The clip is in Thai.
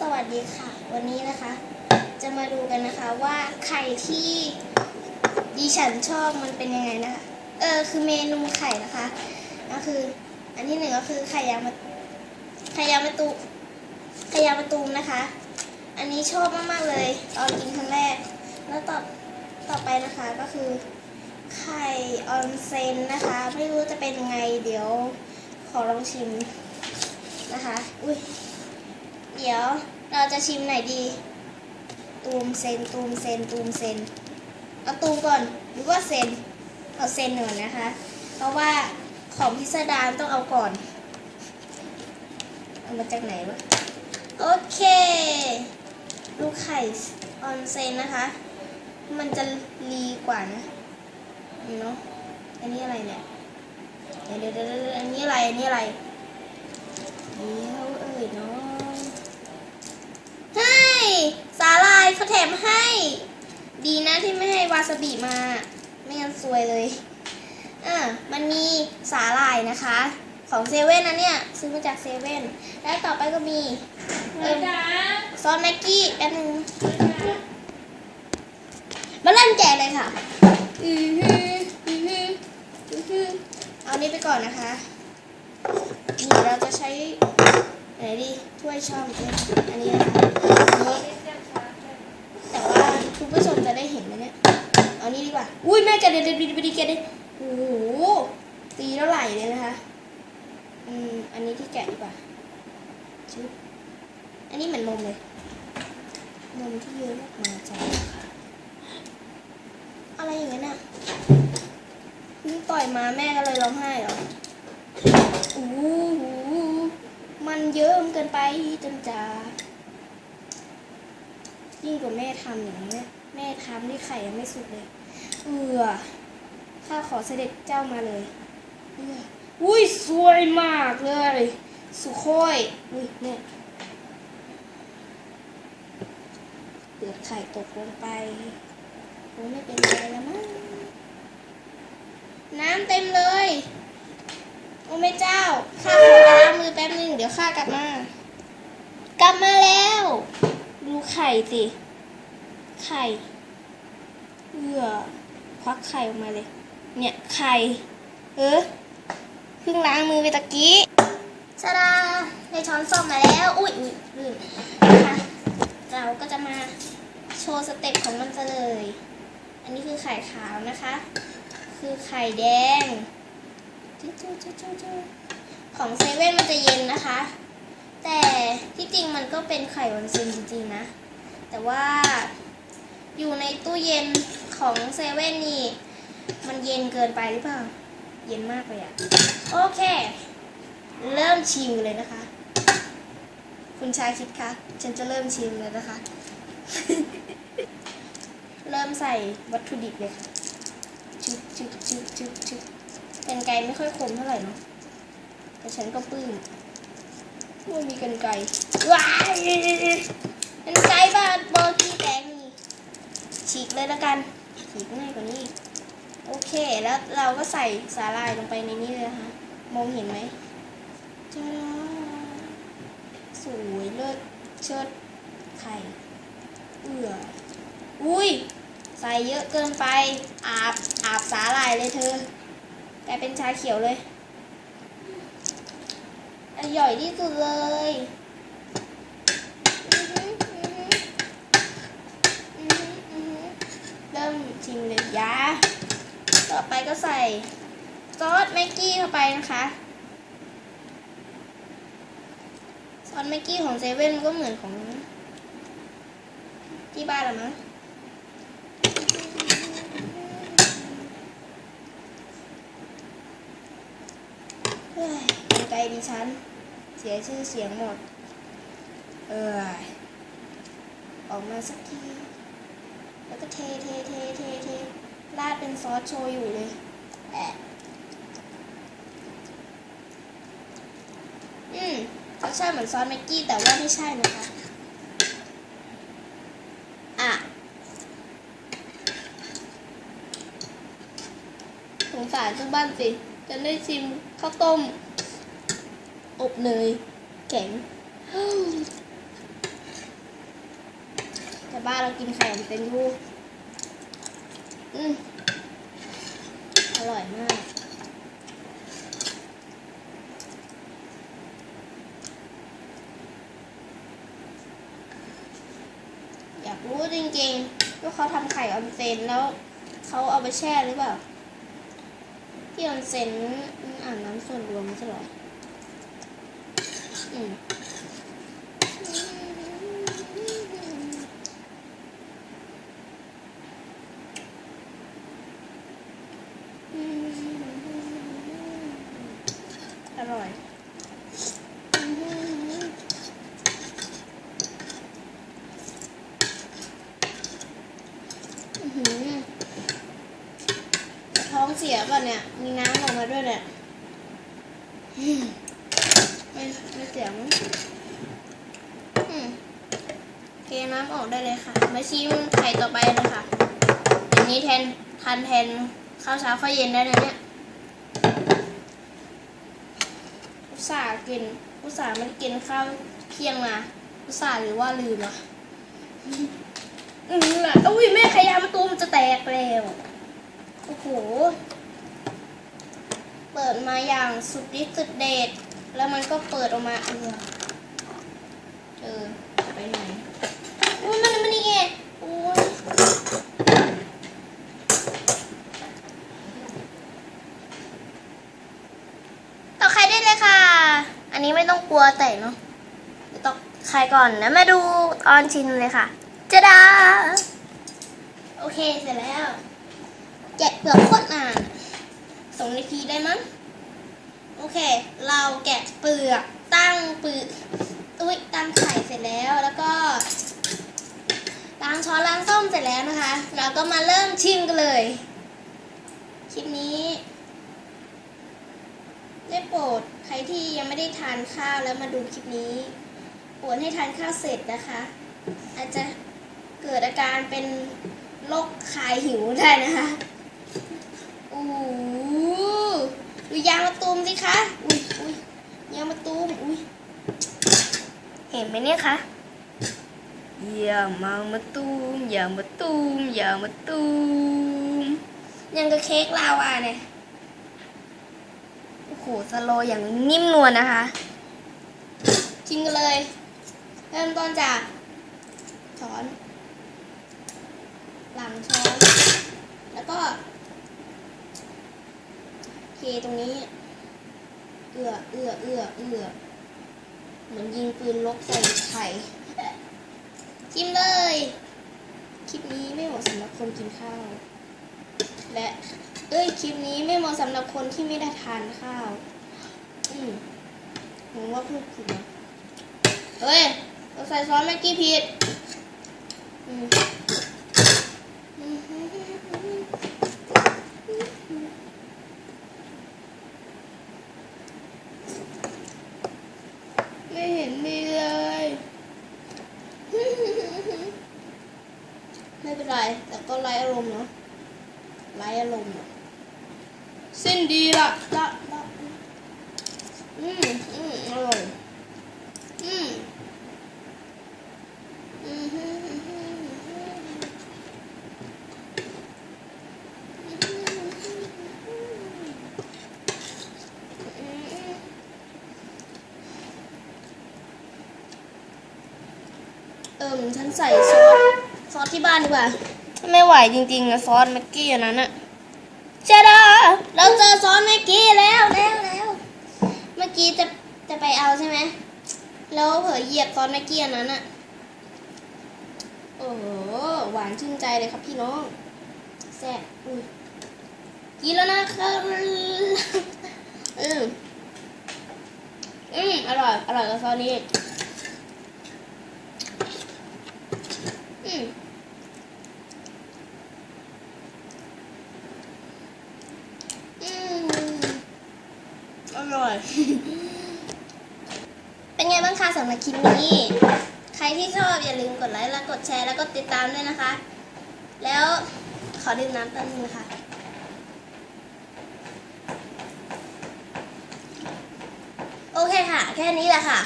สวัสดีค่ะ วันนี้นะคะ จะมาดูกันนะคะว่าไข่ที่ดิฉันชอบมันเป็นยังไงนะคะ เออคือเมนูไข่นะคะ ก็คือ อันที่หนึ่งก็คือไข่ยางมะไข่ยางมะตูไข่ยางมะตูมนะคะ อันนี้ชอบมากๆเลยตอนกินครั้งแรก แล้วต่อต่อไปนะคะก็คือไข่ออนเซนนะคะ ไม่รู้จะเป็นยังไงเดี๋ยวขอลองชิมนะคะ อุ้ย เดี๋ยวเราจะชิมไหนดี ตูมเซนตูมเซนตูมเซนเอาตูมก่อนหรือว่าเซนเอาเซนหน่อยนะคะ เพราะว่าของพิสดารต้องเอาก่อน เอามาจากไหนวะ โอเค ลูกไข่ออนเซนนะคะ มันจะรีกว่านะเนาะอันนี้อะไรเนี่ยเดี๋ยวเดี๋ยวเดี๋ยวอันนี้อะไร อันนี้อะไรเดี๋ยวเอ่ยเนาะ ให้สาลายเขาแถมให้ ดีนะที่ไม่ให้วาซาบิมา ไม่งั้นซวยเลยอะมันมีสาลายนะคะ ของเซเว่นนะเนี่ย ซื้อมาจากเซเว่นแล้วต่อไปก็มีเอิ่มซอสแม็กกี้แป๊บนึงมาเริ่มแจกเลยค่ะอือฮึอือฮึอือฮึเอานี้ไปก่อนนะคะนี่เราจะใช้ ไหนดีถ้วยช่องอันนี้นะคะอันนี้แต่ว่าคุณผู้ชมจะได้เห็นไหมเนี่ยเอานี้ดีกว่า อุ้ยแม่กระเด็นเด็นดีดีแกเด็นโอ้โหตีแล้วไหลเลยนะคะ อืมอันนี้ที่แกะดีกว่าชึบอันนี้เหมือนนมเลยนมที่เยอะมากมาจากอะไรอย่างนั้นอะเพิ่ต่อยมาแม่ก็เลยร้องไห้เหรอโอ้ มันเยอะเกินไปจนจะยิ่งกว่าแม่ทำอย่างนี้แม่ทำที่ไข่ยังไม่สุกเลย เอือข้าขอเสด็จเจ้ามาเลยเอืออุ้ยสวยมากเลย สุโคยอุ้ยเนี่ยเปลือกไข่ตกลงไปโอ้ไม่เป็นไรแล้วมั้งน้ำเต็มเลย โอ้แม่เจ้า ข้าขอล้างมือแป๊บนึง เดี๋ยวข้ากลับมา กลับมาแล้ว ดูไข่สิ ไข่ เอือควักไข่ออกมาเลย เนี่ยไข่ เออเพิ่งล้างมือไปตะกี้ชาดาในช้อนส้อมมาแล้ว อุ้ยอุ้ยลืมนะคะเราก็จะมาโชว์สเต็ปของมันซะเลย อันนี้คือไข่ขาวนะคะ คือไข่แดง จิ๊จิ๊จิ๊จิ๊จิ๊ของเซเว่นมันจะเย็นนะคะ แต่ที่จริงมันก็เป็นไข่วันเซนจริงๆนะ แต่ว่าอยู่ในตู้เย็นของเซเว่นนี่ มันเย็นเกินไปหรือเปล่า เย็นมากเลยอะโอเค เริ่มชิมเลยนะคะ คุณชายคิดคะ ฉันจะเริ่มชิมเลยนะคะ เริ่มใส่วัตถุดิบเลยค่ะชุบชุบชุบชุบชุบ กันไกไม่ค่อยคมเท่าไหร่เนาะแต่ฉันก็ปื้มว่ามีกันไกว้ายกันไกรบ้าบอที่แตกนี่ฉีกเลยแล้วกัน ฉีกง่ายกว่านี้ โอเค แล้วเราก็ใส่สาลายลงไปในนี้เลยนะคะมองเห็นไหมจ้าสวยเลิศเชิดไข่เอืออุ้ย ใส่เยอะเกินไป อาบ อาบสาลายเลยเธอ กลายเป็นชาเขียวเลยอร่อยที่สุดเลยเริ่มชิมเลยยาต่อไปก็ใส่ซอสแม็กกี้เข้าไปนะคะซอสแม็กกี้ของเซเว่นมันก็เหมือนของที่บ้านละมั้ง เฮ้ยเป็นไกลดิฉัน เสียชื่อเสียงหมด เออออกมาสักที แล้วก็เทเทเทเทเทราดเป็นซอสโชยุเลยแอะอืมรสชาติเหมือนซอสแม็กกี้แต่ว่าไม่ใช่นะคะอะสงสารเจ้าบ้านสิ จะได้ชิมข้าวต้ม อบเนยแข็งบ้านเรากินไข่มันเป็นยูอืมอร่อยมากอยากรู้จริงๆว่าเขาทำไข่ออนเซนแล้วเขาเอาไปแช่หรือเปล่า ที่ออนเซนมันอ่านน้ำส่วนรวมไม่ใช่หรออืมอร่อย อื้อหือท้องเสียก่อนเนี่ย มีน้ำออกมาด้วยเนี่ยอืม ไม่ไม่เสียมั้งอืมเทน้ำออกได้เลยค่ะ มาชิมไข่ต่อไปเลยค่ะอันนี้แทนทานแทนข้าวเช้าข้าวเย็นได้เลยเนี่ยอุตส่าห์กินอุตส่าห์ไม่ได้กินข้าวเที่ยงมาอุตส่าห์หรือว่าลืมอะอืมล่ะอุ้ยแม่ขยาประตูมันจะแตกแล้วโอ้โห เปิดมาอย่างสุดฤทธิ์สุดเดช แล้วมันก็เปิดออกมาเออเออไปไหนอุ้ยมันมันนี่ไงโอ้ยต่อใครได้เลยค่ะ อันนี้ไม่ต้องกลัวแต่เนาะต่อใครก่อนนะมาดูตอนชินเลยค่ะจะดาโอเคเสร็จแล้วแกะเปลือกโคตรนานสองนาทีได้มั้ง โอเค เราแกะเปลือกตั้งเปลือกอุ้ยตั้งไข่เสร็จแล้วแล้วก็ล้างช้อนล้างส้มเสร็จแล้วนะคะ เราก็มาเริ่มชิมกันเลยคลิปนี้ได้โปรดใครที่ยังไม่ได้ทานข้าวแล้วมาดูคลิปนี้ปรดให้ทานข้าวเสร็จนะคะ อาจจะเกิดอาการเป็นโรคคายหิวได้นะคะอู้ ดูยางมะตูมสิคะ อุ้ยอุ้ยยางมะตูม อุ้ยเห็นไหมเนี่ยคะอย่ามามาตูมอย่ามาตูมอย่ามาตูม ยังกับเค้กลาวาเนี่ย โอ้โหสโลว์อย่างนิ่มนวลนะคะชิมกันเลย เริ่มต้นจากช้อนหลังช้อน แล้วก็เท ตรงนี้ เอื้อเอื้อเอื้อเอื้อเหมือนยิงปืนลกใส่ไข่ชิมเลย คลิปนี้ไม่เหมาะสำหรับคนกินข้าว และ เอ้ย คลิปนี้ไม่เหมาะสำหรับคนที่ไม่ได้ทานข้าว อืมผมว่าพูดผิดนะเฮ้ยเราใส่ซอสแม็กกี้ผิดอืม่เห็นมีเลย ไม่เป็นไร แต่ ก็ไร้อารมณ์เนาะไร้อารมณ์อะสิ้นดีละละละอืมอืมอร่อยอืมอืมฮึ่มฮึ่มฮึ่มฮึ่มเอิมฉันใส่ซอสซอสที่บ้านดีกว่า ไม่ไหวจริงๆนะซอสแม็กกี้อันนั้นอะเจดาเราเจอซอสแม็กกี้แล้วแล้วแล้วเมื่อกี้จะจะไปเอาใช่ไหมแล้วเผลอเหยียบซอสแม็กกี้อันนั้นอะโอ้โหหวานชื่นใจเลยครับพี่น้องแซ่บอุ้ยกินแล้วนะครับอืมอืมอร่อย อร่อยกับซอสนี้ อืม อืม อร่อย เป็นไงบ้างคะ สำหรับคลิปนี้ ใครที่ชอบอย่าลืมกดไลค์และกดแชร์แล้วก็ติดตามด้วยนะคะ แล้วขอดื่มน้ำแป๊บนึงนะคะโอเคค่ะ แค่นี้แหละค่ะ